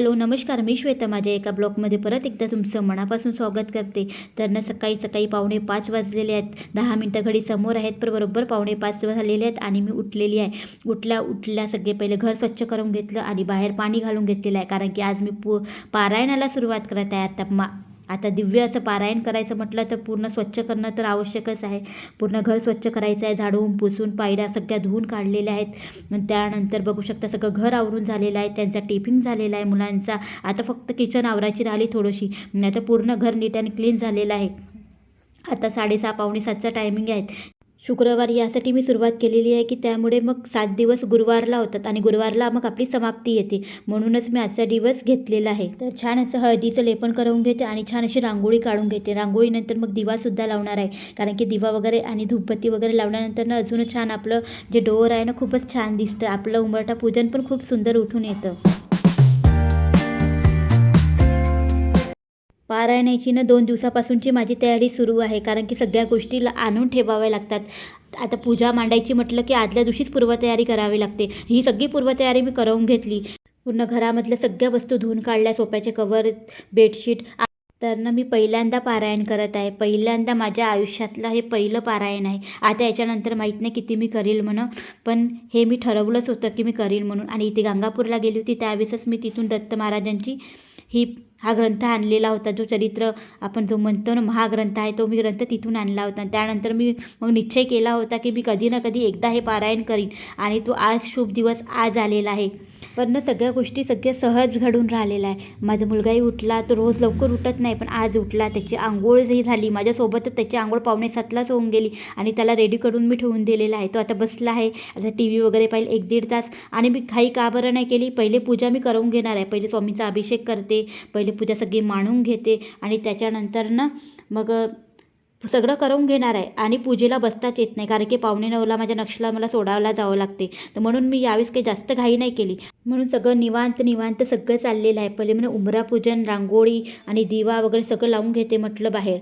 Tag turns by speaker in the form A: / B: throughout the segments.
A: Hello नमस्कार. मी श्वेता. माझ्या एका ब्लॉगमध्ये परत एकदा तुमचं मनापासून स्वागत करते. तर ना सकाळी सकाळी पावणे पाच वाजलेले आहेत. दहा मिनटं घडी समोर आहेत पण बरोबर पावणे पाच झालेले आहेत आणि मी उठलेली आहे. उठल्या उठल्या सगळे पहिले घर स्वच्छ करून घेतलं आणि बाहेर पाणी घालून घेतलेलं आहे. कारण की आज मी पू पारायणाला सुरुवात करत आहे. आता मा आता दिव्य असं पारायण करायचं म्हटलं तर पूर्ण स्वच्छ करणं तर आवश्यकच आहे. पूर्ण घर स्वच्छ करायचं आहे. झाडून पुसून पायऱ्या सगळ्या धुवून काढलेल्या आहेत. त्यानंतर बघू शकता सगळं घर आवरून झालेलं आहे. त्यांचा टिफिन झालेला आहे मुलांचा. आता फक्त किचन आवरायची राहिली थोडीशी. आता पूर्ण घर नीट आणि क्लीन झालेलं आहे. आता साडेसहा पावणे सातचा टायमिंग आहेत शुक्रवार यासाठी मी सुरुवात केलेली आहे की त्यामुळे मग सात दिवस गुरुवारला होतात आणि गुरुवारला मग आपली समाप्ती येते. म्हणूनच मी आजचा दिवस घेतलेला आहे. तर छान असं हळदीचं लेपन करून घेते आणि छान अशी रांगोळी काढून घेते. रांगोळीनंतर मग दिवासुद्धा लावणार आहे. कारण की दिवा वगैरे आणि धूपबत्ती वगैरे लावल्यानंतर ना अजूनच छान आपलं जे डोअर आहे ना खूपच छान दिसतं. आपलं उंबरठा पूजन पण खूप सुंदर उठून येतं. पारायणाची ना दोन दिवसापासूनची माझी तयारी सुरू आहे. कारण की सगळ्या गोष्टी आणून ठेवाव्या लागतात. आता पूजा मांडायची म्हटलं की आदल्या दिवशीच पूर्वतयारी करावी लागते. ही सगळी पूर्वतयारी मी करून घेतली. पूर्ण घरामधल्या सगळ्या वस्तू धुवून काढल्या सोप्याचे कवर बेडशीट. तर ना मी पहिल्यांदा पारायण करत आहे. पहिल्यांदा माझ्या आयुष्यातलं हे पहिलं पारायण आहे. आता याच्यानंतर माहीत नाही किती मी करील म्हणून. पण हे मी ठरवलंच होतं की मी करेल म्हणून. आणि इथे गंगापूरला गेली होती त्यावेळेसच मी तिथून दत्त महाराजांची ही हा ग्रंथ आणलेला होता जो चरित्र आपण जो म्हणतो ना महाग्रंथ आहे तो मी ग्रंथ तिथून आणला होता. त्यानंतर मी मग निश्चय केला होता की मी कधी ना कधी एकदा हे पारायण करीन आणि तो आज शुभ दिवस आज आलेला आहे. पण ना सगळ्या गोष्टी सगळ्या सहज घडून राहिलेल्या आहे. माझा मुलगाही उठला तो रोज लवकर उठत नाही पण आज उठला. त्याची आंघोळही झाली. माझ्यासोबतच त्याची आंघोळ पावणे सातलाच होऊन गेली आणि त्याला रेडी करून मी ठेवून दिलेला आहे. तो आता बसला आहे. आता टी व्ही वगैरे पाहिजे एक दीड तास आणि मी काही का बरं नाही केली. पहिले पूजा मी करून घेणार आहे. पहिले स्वामीचा अभिषेक करते. पहिले म्हणजे पूजा सगळी मांडून घेते आणि त्याच्यानंतर ना मग सगळं करून घेणार आहे आणि पूजेला बसताच येत नाही. कारण की पावणे नऊला माझ्या नक्षला मला सोडावला जावं लागते. तर म्हणून मी यावेळेस काही जास्त घाई नाही केली. म्हणून सगळं निवांत निवांत सगळं चाललेलं आहे. पहिले म्हणजे उंबरा पूजन रांगोळी आणि दिवा वगैरे सगळं लावून घेते म्हटलं बाहेर.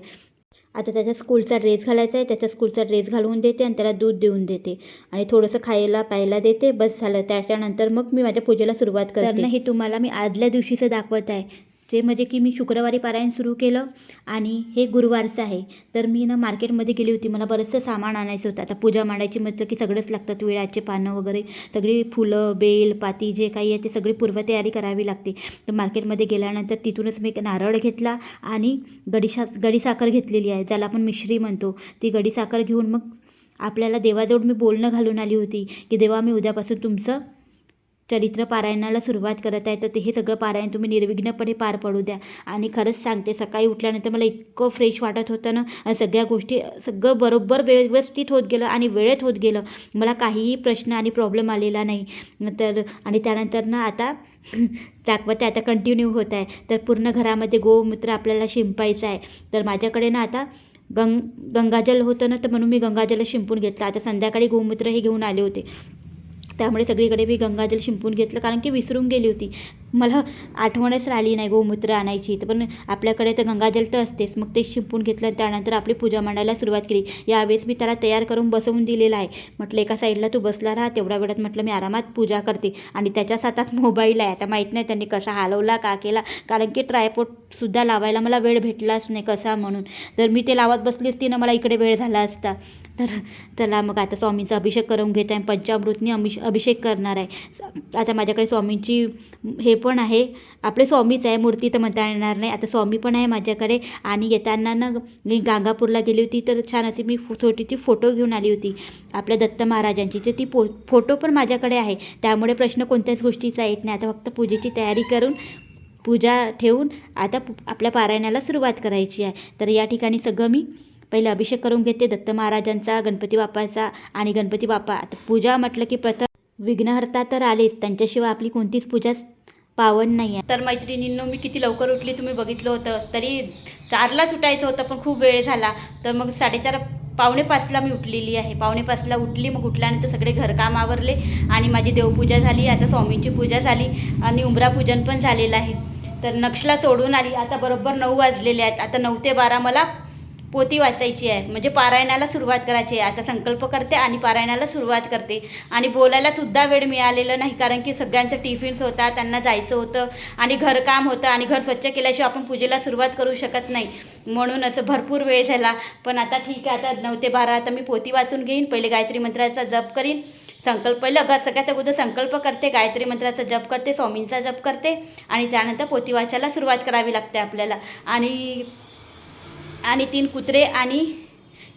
A: आता त्याच्या स्कूलचा ड्रेस घालायचा आहे. त्याच्या स्कूलचा ड्रेस घालवून देते आणि त्याला दूध देऊन देते. आणि थोडंसं खायला प्यायला देते. बस झालं. त्याच्यानंतर मग मी माझ्या पूजेला सुरुवात करते. हे तुम्हाला मी आदल्या दिवशीचं दाखवत आहे. जे म्हणजे की मी शुक्रवारी पारायण सुरू केलं आणि हे गुरुवारचं आहे. तर मी ना मार्केटमध्ये गेली होती. मला बरंचसं सामान आणायचं होतं. आता पूजा मांडायची म्हटलं की सगळंच लागतं विळाचे पानं वगैरे सगळी फुलं बेल पाती जे काही आहे ते सगळी पूर्वतयारी करावी लागते. तर मार्केटमध्ये गेल्यानंतर तिथूनच मी एक नारळ घेतला आणि गडीशा गडीसाखर घेतलेली आहे. ज्याला आपण मिश्री म्हणतो. ती गडीसाखर घेऊन मग आपल्याला देवाजवळ मी बोलणं घालून आली होती की देवा मी उद्यापासून तुमचं चरित्र पारायणाला सुरुवात करत आहे तर ते हे सगळं पारायण तुम्ही निर्विघ्नपणे पार पडू द्या. आणि खरंच सांगते सकाळी उठल्यानंतर मला इतकं फ्रेश वाटत होतं ना आणि सगळ्या गोष्टी सगळं बरोबर व्यवस्थित होत गेलं आणि वेळेत होत गेलं. मला काहीही प्रश्न आणि प्रॉब्लेम आलेला नाही. तर आणि त्यानंतर ना आता दाखवते आता कंटिन्यू होत आहे. तर पूर्ण घरामध्ये गोमूत्र आपल्याला शिंपायचं आहे. तर माझ्याकडे ना आता गंग गंगाजल होतं ना तर म्हणून मी गंगाजल शिंपून घेतलं. आता संध्याकाळी गोमूत्र हे घेऊन आले होते. त्यामुळे सगळीकडे मी गंगाजल शिंपून घेतलं कारण की विसरून गेली होती. मला आठवणच राहिली नाही गोमूत्र आणायची. तर पण आपल्याकडे तर गंगाजल तर असतेच. मग ते शिंपून घेतलं त्यानंतर आपली पूजा मांडायला सुरुवात केली. यावेळेस मी त्याला तयार करून बसवून दिलेला आहे. म्हटलं एका साईडला तू बसला राहा तेवढ्या वेळात म्हटलं मी आरामात पूजा करते. आणि त्याच्याच हातात मोबाईल आहे. आता माहीत नाही त्यांनी कसा हलवला का केला. कारण की ट्रायपोर्टसुद्धा लावायला मला वेळ भेटलाच नाही कसा म्हणून. तर मी ते लावत बसली असती ना मला इकडे वेळ झाला असता. तर चला मग आता स्वामींचा अभिषेक करून घेत आहे पंचामृतनी अभिष अभिषेक करणार आहे. आता माझ्याकडे स्वामींची हे पण आहे. आपले स्वामीच आहे मूर्ती तर म्हणता येणार नाही. आता स्वामी पण आहे माझ्याकडे. आणि येताना ना मी गांगापूरला गेली होती तर छान अशी मी छोटीची फोटो घेऊन आली होती. आपल्या दत्त महाराजांची. तर ती पो फोटो पण माझ्याकडे आहे. त्यामुळे प्रश्न कोणत्याच गोष्टीचा येत नाही. आता फक्त पूजेची तयारी करून पूजा ठेवून आता आपल्या पारायणाला सुरुवात करायची आहे. तर या ठिकाणी सगळं मी पहिले अभिषेक करून घेते. दत्त महाराजांचा गणपती बाप्पाचा आणि गणपती बाप्पा. आता पूजा म्हटलं की प्रथम विघ्नहर्ता तर आलेच. त्यांच्याशिवाय आपली कोणतीच पूजा पावन नाही आहे. तर मैत्रिणींनो मी किती लवकर उठली तुम्ही बघितलं होतं. तरी चारलाच उठायचं होतं पण खूप वेळ झाला. तर मग साडेचार पावणे पाचला मी उठलेली आहे. पावणे पाचला उठली मग उठल्यानंतर सगळे घरकाम आवरले आणि माझी देवपूजा झाली आता स्वामींची पूजा झाली आणि उंबरा पूजन पण झालेलं आहे. तर नक्षला सोडून आली. आता बरोबर नऊ वाजलेले आहेत. आता नऊ ते बारा मला पोती वाचायची आहे. म्हणजे पारायणाला सुरुवात करायची आहे. आता संकल्प करते आणि पारायणाला सुरुवात करते. आणि बोलायला सुद्धा वेळ मिळालेला नाही. कारण की सगळ्यांचं टिफिन्स होता त्यांना जायचं होतं. आणि घरकाम होतं आणि घर स्वच्छ केल्याशिवाय आपण पूजेला सुरुवात करू शकत नाही. म्हणून असं भरपूर वेळ झाला. पण आता ठीक आहे. आता नऊ ते बारा आता मी पोती वाचून घेईन. पहिले गायत्री मंत्राचा जप करीन. संकल्प पहिलं अगर सगळ्यात अगोदर संकल्प करते. गायत्री मंत्राचा जप करते. स्वामींचा जप करते. आणि त्यानंतर पोती वाचायला सुरुवात करावी लागते आपल्याला. आणि आणि तीन कुत्रे आणि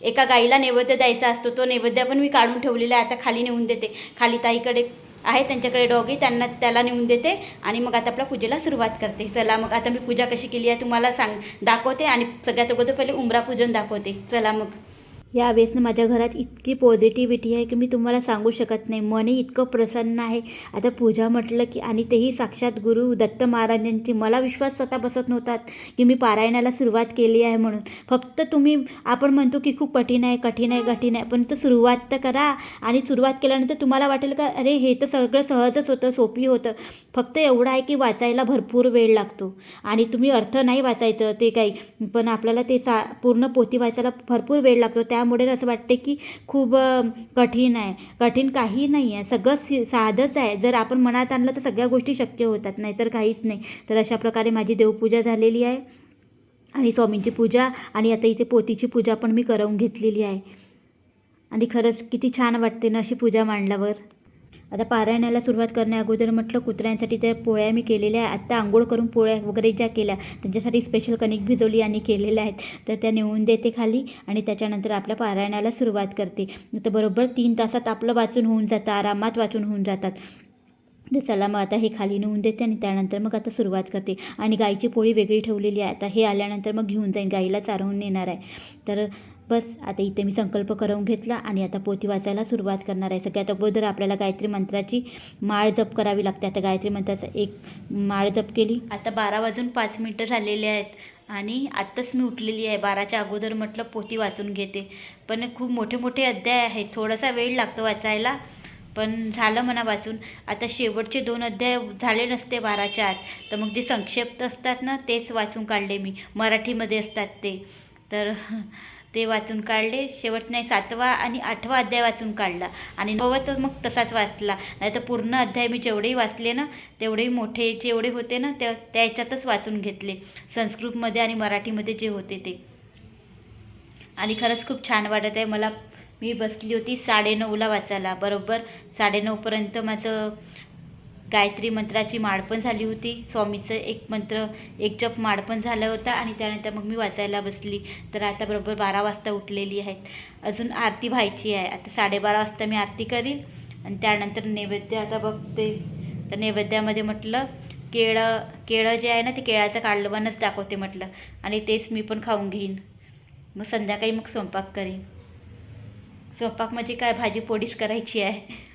A: एका गाईला नैवेद्य द्यायचा असतो. तो नैवेद्य पण मी काढून ठेवलेला आहे. आता खाली नेऊन देते. खाली ताईकडे आहे त्यांच्याकडे डॉगी. त्यांना त्याला नेऊन देते आणि मग आता आपल्या पूजेला सुरुवात करते. चला मग आता मी पूजा कशी केली आहे तुम्हाला सांग दाखवते आणि सगळ्यात अगोदर पहिले उंबरा पूजन दाखवते. चला मग. यावेळेस ना माझ्या घरात इतकी पॉझिटिव्हिटी आहे की मी तुम्हाला सांगू शकत नाही. मनही इतकं प्रसन्न आहे. आता पूजा म्हटलं की आणि तेही साक्षात गुरु दत्त महाराजांची. मला विश्वास स्वतः बसत नव्हता की मी पारायणाला सुरुवात केली आहे म्हणून. फक्त तुम्ही आपण म्हणतो की खूप कठीण आहे कठीण आहे कठीण आहे. पण तर सुरुवात तर करा. आणि सुरुवात केल्यानंतर तुम्हाला वाटेल का अरे हे तर सगळं सहजच होतं सोपी होतं. फक्त एवढं आहे की वाचायला भरपूर वेळ लागतो. आणि तुम्ही अर्थ नाही वाचायचं ते काही. पण आपल्याला ते सा पूर्ण पोथी वाचायला भरपूर वेळ लागतो. त्या त्यामुळे असं वाटते की खूप कठीण आहे. कठीण काही नाही आहे सगळं सी साधंच आहे. जर आपण मनात आणलं तर सगळ्या गोष्टी शक्य होतात. नाहीतर काहीच नाही. तर अशा प्रकारे माझी देवपूजा झालेली आहे. आणि स्वामींची पूजा आणि आता इथे पोतीची पूजा पण मी करवून घेतलेली आहे. आणि खरंच किती छान वाटते ना अशी पूजा मांडल्यावर. आता पारायणाला सुरुवात करण्या अगोदर म्हटलं कुत्र्यांसाठी त्या पोळ्या मी केलेल्या आहे आत्ता आंघोळ करून पोळ्या वगैरे ज्या केल्या त्यांच्यासाठी स्पेशल कणिक भिजवली आणि केलेल्या आहेत. तर त्या नेऊन देते खाली आणि त्याच्यानंतर आपल्या पारायणाला सुरुवात करते. तर बरोबर तीन तासात आपलं वाचून होऊन जातं आरामात वाचून होऊन जातात. तर चला मग आता हे खाली नेऊन देते आणि त्यानंतर मग आता सुरुवात करते. आणि गाईची पोळी वेगळी ठेवलेली आहे. आता हे आल्यानंतर मग घेऊन जाईन. गाईला चारवून नेणार आहे. तर बस. आता इथे मी संकल्प करून घेतला आणि आता पोथी वाचायला सुरुवात करणार आहे. सगळ्यात अगोदर आपल्याला गायत्री मंत्राची माळ जप करावी लागते. आता गायत्री मंत्राचा एक माळ जप केली. आता बारा वाजून पाच मिनटं झालेले आहेत आणि आत्ताच मी उठलेली आहे. बाराच्या अगोदर म्हटलं पोथी वाचून घेते. पण खूप मोठे मोठे अध्याय आहेत. थोडासा वेळ लागतो वाचायला. पण झालं म्हणा वाचून. आता शेवटचे दोन अध्याय झाले नसते बाराच्या आत. तर मग जे संक्षिप्त असतात ना तेच वाचून काढले मी. मराठीमध्ये असतात ते. तर ते वाचून काढले. शेवट नाही सातवा आणि आठवा अध्याय वाचून काढला. आणि नववा तर मग तसाच वाचला. नाही तर पूर्ण अध्याय मी जेवढेही वाचले ना तेवढेही मोठे जेवढे होते ना त्या त्याच्यातच वाचून घेतले. संस्कृतमध्ये आणि मराठीमध्ये जे होते ते. आणि खरंच खूप छान वाटत आहे. मला मी बसली होती साडेनऊला वाचायला. बरोबर? साडेनऊपर्यंत माझं गायत्री मंत्राची माळ पण झाली होती. स्वामीचं एक मंत्र एक जप माळ पण झाला होता आणि त्यानंतर मग मी वाचायला बसली. तर आता बरोबर बारा वाजता उठलेली आहेत. अजून आरती व्हायची आहे. आता साडेबारा वाजता मी आरती करीन आणि त्यानंतर नैवेद्य आता बघते. तर नैवेद्यामध्ये म्हटलं केळं केळं जे आहे ना ते केळाचं कालवणच दाखवते म्हटलं. आणि तेच मी पण खाऊन घेईन. मग संध्याकाळी मग स्वयंपाक करीन. स्वयंपाक म्हणजे काय? भाजी पोळीच करायची आहे.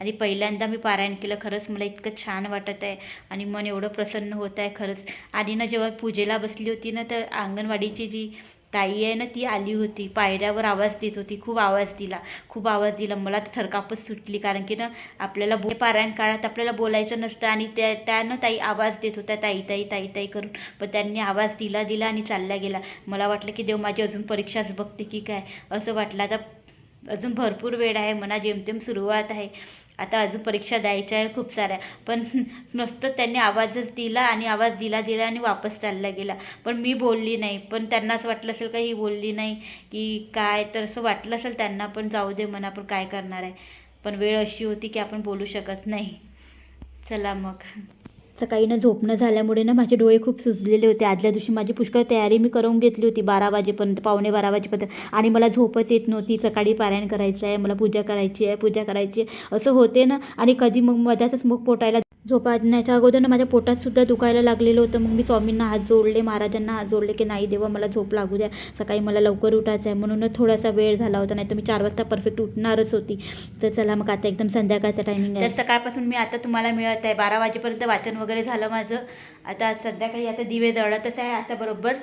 A: आणि पहिल्यांदा मी पारायण केलं खरंच मला इतकं छान वाटत आहे आणि मन एवढं प्रसन्न होत आहे खरंच. आणि ना जेव्हा पूजेला बसली होती ना तर अंगणवाडीची जी ताई आहे ना ती आली होती. पायऱ्यावर आवाज देत होती खूप आवाज दिला खूप आवाज दिला. मला तर थरकापच सुटली कारण की ना आपल्याला बो पारायण काळात आपल्याला बोलायचं नसतं आणि त्या त्यानं ताई आवाज देत होत्या ताई ताई ताई ताई करून. पण त्यांनी आवाज दिला दिला आणि चालला गेला मला वाटलं की देव माझी अजून परीक्षाच बघते की काय? असं वाटलं. आता अजून भरपूर वेळ आहे मना जेमतेम सुरुवात आहे. आता अजून परीक्षा द्यायच्या आहे खूप साऱ्या. पण मस्त त्यांनी आवाजच दिला आणि आवाज दिला दिला आणि वापस चालला गेला. पण मी बोलली नाही. पण त्यांना असं वाटलं असेल का ही बोलली नाही की काय? तर असं वाटलं असेल त्यांना पण जाऊ दे म्हणा आपण काय करणार आहे? पण वेळ अशी होती की आपण बोलू शकत नाही. चला मग. सकाळी ना झोपणं झाल्यामुळे ना माझे डोळे खूप सुजलेले होते. आदल्या दिवशी माझी पुष्कळ तयारी मी करून घेतली होती. बारा वाजेपर्यंत पावणे बारा वाजेपर्यंत. आणि मला झोपच येत नव्हती. सकाळी पारायण करायचं आहे मला पूजा करायची आहे पूजा करायची आहे असं होते ना. आणि कधी मग मध्यातच मग पोटायला झोपाण्याच्या अगोदर ना माझ्या पोटातसुद्धा दुखायला लागलेलं होतं. मग मी स्वामींना हात जोडले महाराजांना हात जोडले की नाही देवा मला झोप लागू द्या. सकाळी मला लवकर उठायचं आहे म्हणून थोडासा वेळ झाला होता. नाही तर मी चार वाजता परफेक्ट उठणारच होती. तर चला मग आता एकदम संध्याकाळचा टायमिंग आहे. तर सकाळपासून मी आता तुम्हाला मिळत आहे. बारा वाजेपर्यंत वाचन वगैरे झालं माझं. आता संध्याकाळी आता दिवे जळतच आहे. आता बरोबर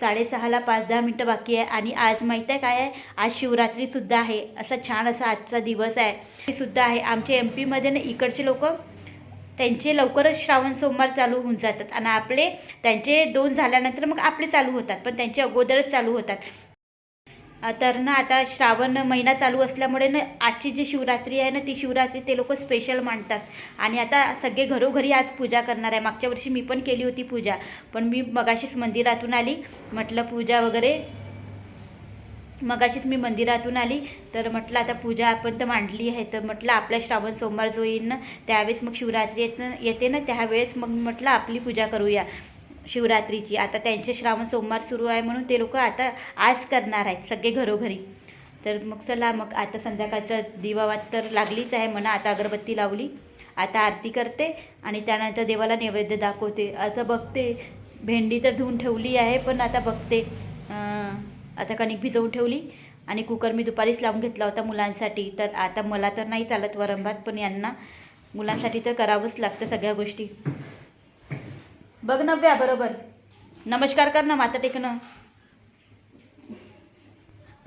A: साडेसहाला पाच दहा मिनटं बाकी आहे. आणि आज माहीत आहे काय आहे? आज शिवरात्रीसुद्धा आहे. असा छान असा आजचा दिवस आहे. सुद्धा आहे. आमच्या एम पीमध्ये ना इकडचे लोक त्यांचे लवकरच श्रावण सोमवार चालू होऊन जातात. आणि आपले त्यांचे दोन झाल्यानंतर मग आपले चालू होतात. पण त्यांचे अगोदरच चालू होतात. तर ना आता श्रावण महिना चालू असल्यामुळे ना आजची जी शिवरात्री आहे ना ती शिवरात्री ते लोक स्पेशल मांडतात आणि आता सगळे घरोघरी आज पूजा करणार आहे. मागच्या वर्षी मी पण केली होती पूजा. पण मी मगाशीच मंदिरातून आली. म्हटलं पूजा वगैरे मगाशीच मी मंदिरातून आली तर म्हटलं आता पूजा आपण तर मांडली आहे तर म्हटलं आपला श्रावण सोमवार जो येईल ना त्यावेळेस मग शिवरात्री येत येते ना त्यावेळेस मग म्हटलं आपली पूजा करूया शिवरात्रीची. आता त्यांचे श्रावण सोमवार सुरू आहे म्हणून ते लोक आता आज करणार आहेत सगळे घरोघरी. तर मग चला मग आता संध्याकाळचा दिवावात तर लागलीच आहे म्हणा आता अगरबत्ती लावली आता आरती करते आणि त्यानंतर देवाला नैवेद्य दाखवते. आता बघते भेंडी तर धुवून ठेवली आहे पण आता बघते. आता कणिक भिजवून ठेवली आणि कुकर मी दुपारीच लावून घेतला होता मुलांसाठी. तर आता मला तर नाही चालत वरंभात पण यांना मुलांसाठी तर करावंच लागतं सगळ्या गोष्टी. बघ नव्या बरोबर. नमस्कार कर ना माता टेकणं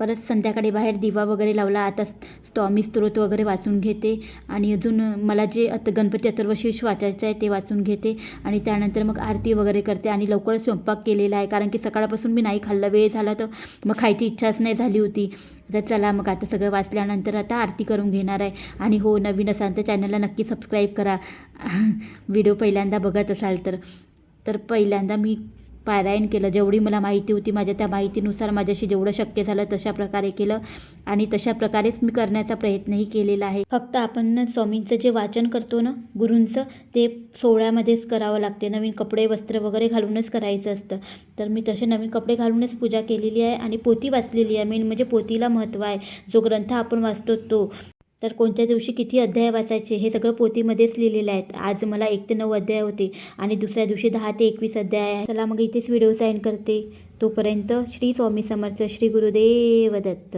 A: परत संध्याकाळी बाहेर दिवा वगैरे लावला. आता स्वामी स्तोत्र वगैरे वाचून घेते. आणि अजून मला जे आता गणपती अथर्वशीर्ष वाचायचं आहे ते वाचून घेते. आणि त्यानंतर मग आरती वगैरे करते. आणि लवकरच स्वयंपाक केलेला आहे. कारण की सकाळपासून मी नाही खाल्लं. वेळ झाला तर मग खायची इच्छाच नाही झाली होती. तर चला मग आता सगळं वाचल्यानंतर आता आरती करून घेणार आहे. आणि हो नवीन असाल तर चॅनलला नक्की सबस्क्राईब करा. व्हिडिओ पहिल्यांदा बघत असाल तर. तर पहिल्यांदा मी पारायण केलं. जेवढी मला माहिती होती माझ्या त्या माहितीनुसार माझ्याशी जेवढं शक्य झालं तशा प्रकारे केलं आणि तशा प्रकारेच मी करण्याचा प्रयत्नही केलेला आहे. फक्त आपण स्वामींचं जे वाचन करतो ना गुरूंचं ते सोहळ्यामध्येच करावं लागते. नवीन कपडे वस्त्र वगैरे घालूनच करायचं असतं. तर मी तसे नवीन कपडे घालूनच पूजा केलेली आहे आणि पोती वाचलेली आहे. मेन म्हणजे पोतीला महत्त्व आहे. जो ग्रंथ आपण वाचतो तो तर कोणत्या दिवशी किती अध्याय वाचायचे हे सगळं पोथीमध्येच लिहिलेलं आहेत आज मला एक ते नऊ अध्याय होते आणि दुसऱ्या दिवशी दहा ते एकवीस अध्याय आहे. चला मग इथेच व्हिडिओ साईन करते. तोपर्यंत श्री स्वामी समर्थ श्री गुरुदेव दत्त.